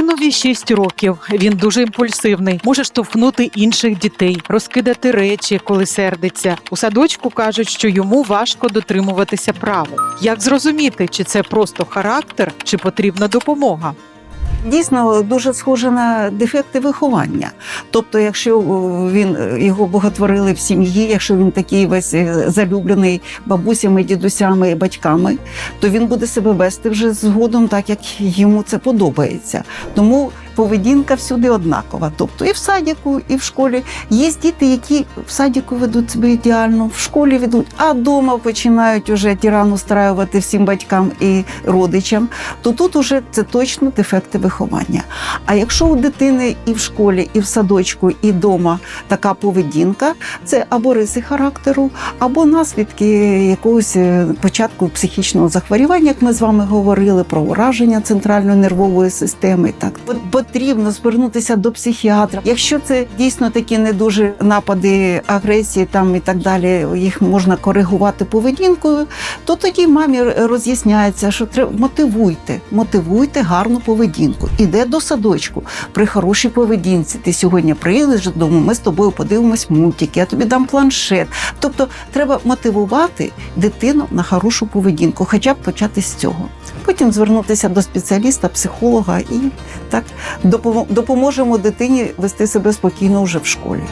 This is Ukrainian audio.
Леві 6 років. Він дуже імпульсивний, може штовхнути інших дітей, розкидати речі, коли сердиться. У садочку кажуть, що йому важко дотримуватися правил. Як зрозуміти, чи це просто характер, чи потрібна допомога? Дійсно дуже схоже на дефекти виховання. Тобто, якщо він е, його боготворили в сім'ї, якщо він такий весь е, залюблений бабусями, дідусями і батьками, то він буде себе вести вже згодом так, як йому це подобається. Тому поведінка всюди однакова. Тобто і в садіку, і в школі. Є діти, які в садіку ведуть себе ідеально, в школі ведуть, а вдома починають уже тиран устраювати всім батькам і родичам, то тут уже це точно дефекти виховання. А якщо у дитини і в школі, і в садочку, і вдома така поведінка, це або риси характеру, або наслідки якогось е, початку психічного захворювання, як ми з вами говорили, про ураження центральної нервової системи. Так потрібно звернутися до психіатра. Якщо це дійсно такі не дуже напади агресії, там і так далі, їх можна коригувати поведінкою, то тоді мамі роз'ясняється, що треба мотивуйте, мотивуйте гарну поведінку. Іде до садочку при хорошій поведінці. Ти сьогодні приїдеш додому, ми з тобою подивимось мультики, я тобі дам планшет. Тобто треба мотивувати дитину на хорошу поведінку, хоча б почати з цього. Потім звернутися до спеціаліста, психолога і так допоможемо дитині вести себе спокійно вже в школі.